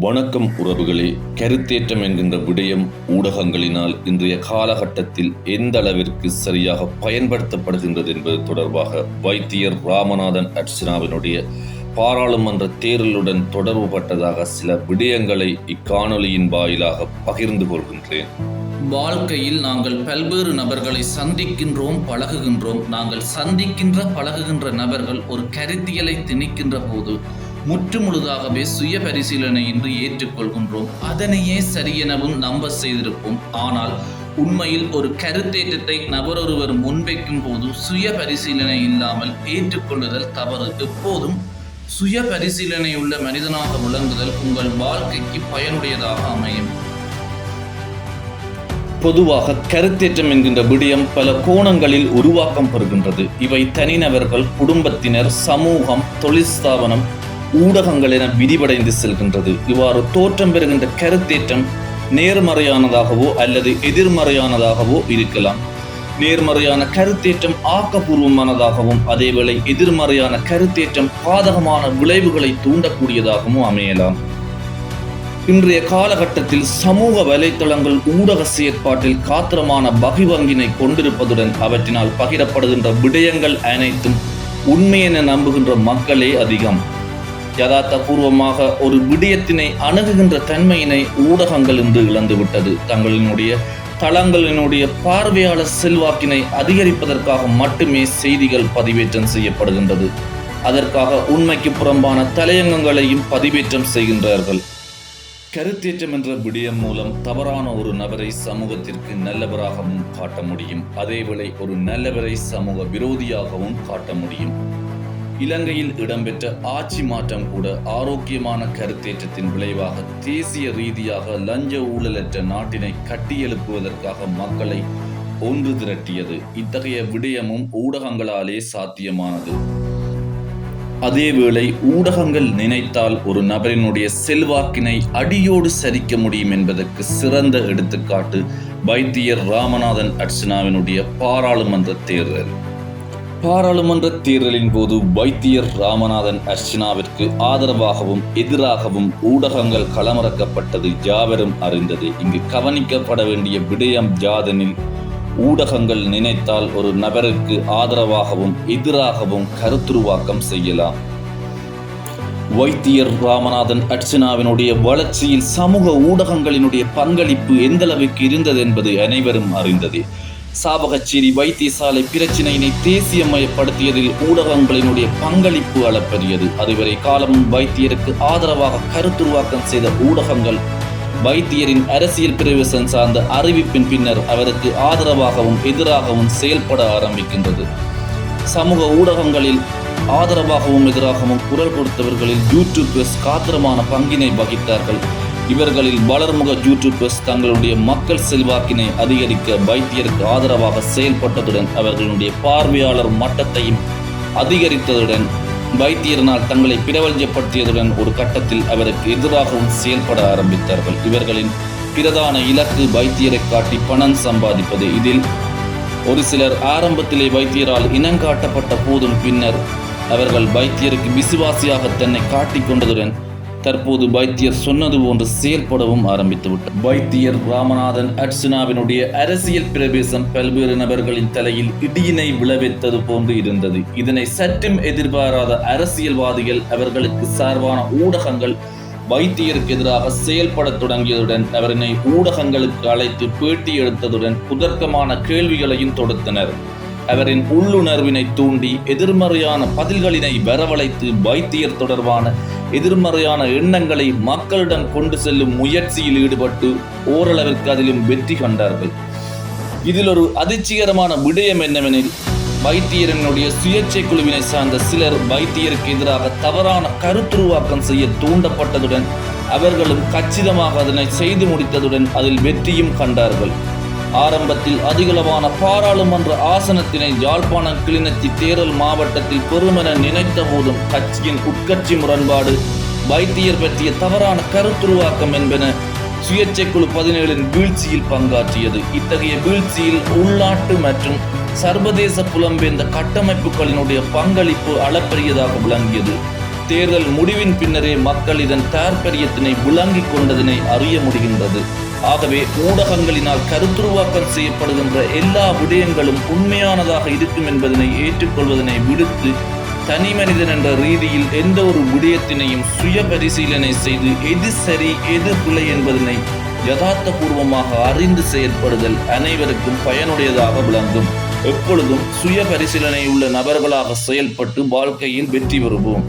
வணக்கம் உறவுகளே. கருத்தேற்றம் என்கின்ற விடயம் ஊடகங்களினால் இன்றைய காலகட்டத்தில் எந்த அளவிற்கு சரியாக பயன்படுத்தப்படுகின்றது என்பது தொடர்பாக வைத்தியர் ராமநாதன் அர்ச்சனாவினுடைய பாராளுமன்ற தேர்தலுடன் தொடர்புபட்டதாக சில விடயங்களை இக்காணொலியின் வாயிலாக பகிர்ந்து கொள்கின்றேன். வாழ்க்கையில் நாங்கள் பல்வேறு நபர்களை சந்திக்கின்றோம் பழகுகின்றோம். நாங்கள் சந்திக்கின்ற பழகுகின்ற நபர்கள் ஒரு கருத்தியலை திணிக்கின்ற போது முற்றுமுழுதாகவே சுய என்று ஏற்றுக்கொள்கின்றோம். அதனையே சரியெனவும் நம்ப செய்திருப்போம். ஆனால் உண்மையில் ஒரு கருத்தேற்றத்தை நபரொருவர் முன்வைக்கும் போது சுய பரிசீலனை இல்லாமல் ஏற்றுக்கொள்ளுதல் தவறு. எப்போதும் சுய பரிசீலனை உள்ள மனிதனாக விளங்குதல் உங்கள் வாழ்க்கைக்கு பயனுடையதாக அமையும். பொதுவாக கருத்தேற்றம் என்கின்ற விடயம் பல கோணங்களில் உருவாக்கம் பெறுகின்றது. இவை தனிநபர்கள் குடும்பத்தினர் சமூகம் தொழில் ஸ்தாபனம் ஊடகங்கள் என விரிவடைந்து செல்கின்றது. இவ்வாறு தோற்றம் பெறுகின்ற கருத்தேற்றம் நேர்மறையானதாகவோ அல்லது எதிர்மறையானதாகவோ இருக்கலாம். நேர்மறையான கருத்தேற்றம் ஆக்கப்பூர்வமானதாகவும் அதேவேளை எதிர்மறையான கருத்தேற்றம் பாதகமான விளைவுகளை தூண்டக்கூடியதாகவும் அமையலாம். இன்றைய காலகட்டத்தில் சமூக வலைத்தளங்கள் ஊடக செயற்பாட்டில் காத்திரமான பகிவங்கினை கொண்டிருப்பதுடன் அவற்றினால் பகிரப்படுகின்ற விடயங்கள் அனைத்தும் உண்மை என நம்புகின்ற மக்களே அதிகம். யதார்த்தபூர்வமாக ஒரு விடயத்தினை அணுகுகின்ற தன்மையினை ஊடகங்கள் இன்று இழந்துவிட்டது. தங்களினுடைய தளங்களினுடைய பார்வையாளர் செல்வாக்கினை அதிகரிப்பதற்காக மட்டுமே செய்திகள் பதிவேற்றம் செய்யப்படுகின்றது. அதற்காக உண்மைக்கு புறம்பான தலையங்கங்களையும் பதிவேற்றம் செய்கின்றார்கள். கருத்தேற்றம் என்ற விடயம் மூலம் தவறான ஒரு நபரை சமூகத்திற்கு நல்லவராகவும் காட்ட முடியும். அதேவேளை ஒரு நல்லவரை சமூக விரோதியாகவும் காட்ட முடியும். இலங்கையில் இடம்பெற்ற ஆட்சி மாற்றம் கூட ஆரோக்கியமான கருத்தேற்றத்தின் விளைவாக தேசிய ரீதியாக லஞ்ச ஊழலற்ற நாட்டினை கட்டியெழுப்புவதற்காக மக்களை ஒன்று திரட்டியது. இத்தகைய விடயமும் ஊடகங்களாலே சாத்தியமானது. அதேவேளை ஊடகங்கள் நினைத்தால் ஒரு நபரினுடைய செல்வாக்கினை அடியோடு சரிக்க முடியும் என்பதற்கு சிறந்த எடுத்துக்காட்டு வைத்தியர் ராமநாதன் அர்ச்சனாவினுடைய பாராளுமன்ற தேர்தல். பாராளுமன்ற தேர்தலின் போது வைத்தியர் ராமநாதன் அர்ச்சனாவிற்கு ஆதரவாகவும் எதிராகவும் ஊடகங்கள் களமிறக்கப்பட்டது யாவரும் அறிந்தது. இங்கு கவனிக்கப்பட வேண்டிய விடயம் ஜாதனில் ஊடகங்கள் நினைத்தால் ஒரு நபருக்கு ஆதரவாகவும் எதிராகவும் கருத்துருவாக்கம் செய்யலாம். வைத்தியர் ராமநாதன் அர்ச்சனாவினுடைய வளர்ச்சியில் சமூக ஊடகங்களினுடைய பங்களிப்பு எந்தளவுக்கு இருந்தது என்பது அனைவரும் அறிந்தது. சாபகச்சேரி வைத்தியசாலை பிரச்சினையினை தேசியமயப்படுத்தியதில் ஊடகங்களினுடைய பங்களிப்பு அளப்பரியது. அதுவரை காலமும் வைத்தியருக்கு ஆதரவாக கருத்துருவாக்கம் செய்த ஊடகங்கள் வைத்தியரின் அரசியல் பிரவேசம் சார்ந்த அறிவிப்பின் பின்னர் அவருக்கு ஆதரவாகவும் எதிராகவும் செயல்பட ஆரம்பிக்கின்றது. சமூக ஊடகங்களில் ஆதரவாகவும் எதிராகவும் குரல் கொடுத்தவர்களில் யூடியூபர்ஸ் காத்திரமான பங்கினை வகித்தார்கள். இவர்களில் வளர்முக யூடியூபர்ஸ் தங்களுடைய மக்கள் செல்வாக்கினை அதிகரிக்க வைத்தியருக்கு ஆதரவாக செயல்பட்டதுடன் அவர்களுடைய பார்வையாளர் மட்டத்தையும் அதிகரித்ததுடன் வைத்தியரினால் தங்களை பிரபலப்படுத்தியதுடன் ஒரு கட்டத்தில் அவருக்கு எதிராகவும் செயல்பட ஆரம்பித்தார்கள். இவர்களின் பிரதான இலக்கு வைத்தியரை காட்டி பணம் சம்பாதிப்பது. இதில் ஒரு சிலர் ஆரம்பத்திலே வைத்தியரால் இனங்காட்டப்பட்ட போதும் பின்னர் அவர்கள் வைத்தியருக்கு விசுவாசியாக தன்னை காட்டிக் கொண்டதுடன் தற்போது வைத்தியர் சொன்னது போன்று செயல்படவும் ஆரம்பித்துவிட்டார் வைத்தியர் ராமநாதன் அர்ச்சனாவினுடைய அரசியல் பிரவேசம் பல்வேறு நபர்களின் தலையில் இடியினை விளைவித்தது போன்று இருந்தது. இதனை சற்றும் எதிர்பாராத அரசியல்வாதிகள் அவர்களுக்கு சார்பான ஊடகங்கள் வைத்தியருக்கு எதிராக செயல்பட தொடங்கியதுடன் அவரினை ஊடகங்களுக்கு அழைத்து பேட்டி எடுத்ததுடன் புதர்க்கமான கேள்விகளையும் தொடுத்தனர். அவரின் உள்ளுணர்வினை தூண்டி எதிர்மறையான பதில்களினை வரவழைத்து வைத்தியர் தொடர்பான எதிர்மறையான எண்ணங்களை மக்களிடம் கொண்டு செல்லும் முயற்சியில் ஈடுபட்டு ஓரளவிற்கு அதிலும் வெற்றி கண்டார்கள். இதில் ஒரு அதிர்ச்சிகரமான விடயம் என்னவெனில் வைத்தியரனுடைய சுயேட்சை குழுவினை சார்ந்த சிலர் வைத்தியருக்கு எதிராக தவறான கருத்துருவாக்கம் செய்ய தூண்டப்பட்டதுடன் அவர்களும் கச்சிதமாக அதனை செய்து முடித்ததுடன் அதில் வெற்றியும் கண்டார்கள். ஆரம்பத்தில் அதிகளவான பாராளுமன்ற ஆசனத்தினை யாழ்ப்பாணம் கிளிநொச்சி தேரல் மாவட்டத்தில் பெருமென நினைத்த போதும் கட்சியின் உட்கட்சி முரண்பாடு வைத்தியர் பற்றிய தவறான கருத்துருவாக்கம் என்பன சுயேட்சை குழு பதினேழின் வீழ்ச்சியில் பங்காற்றியது. இத்தகைய வீழ்ச்சியில் உள்நாட்டு மற்றும் சர்வதேச புலம்பெயர்ந்த கட்டமைப்புகளினுடைய பங்களிப்பு அளப்பரியதாக விளங்கியது. தேர்தல் முடிவின் பின்னரே மக்கள் இதன் தாற்பரியத்தினை விளங்கிக் கொண்டதனை அறிய முடிகின்றது. ஆகவே ஊடகங்களினால் கருத்துருவாக்கம் செய்யப்படுகின்ற எல்லா விடயங்களும் உண்மையானதாக இருக்கும் என்பதனை ஏற்றுக்கொள்வதனை விடுத்து தனி மனிதன் என்ற ரீதியில் எந்த ஒரு விடயத்தினையும் சுய பரிசீலனை செய்து எது சரி எது பிழை என்பதனை யதார்த்தபூர்வமாக அறிந்து செயற்படுதல் அனைவருக்கும் பயனுடையதாக விளங்கும். எப்பொழுதும் சுய பரிசீலனை உள்ள நபர்களாக செயல்பட்டு வாழ்க்கையில் வெற்றி பெறுவோம்.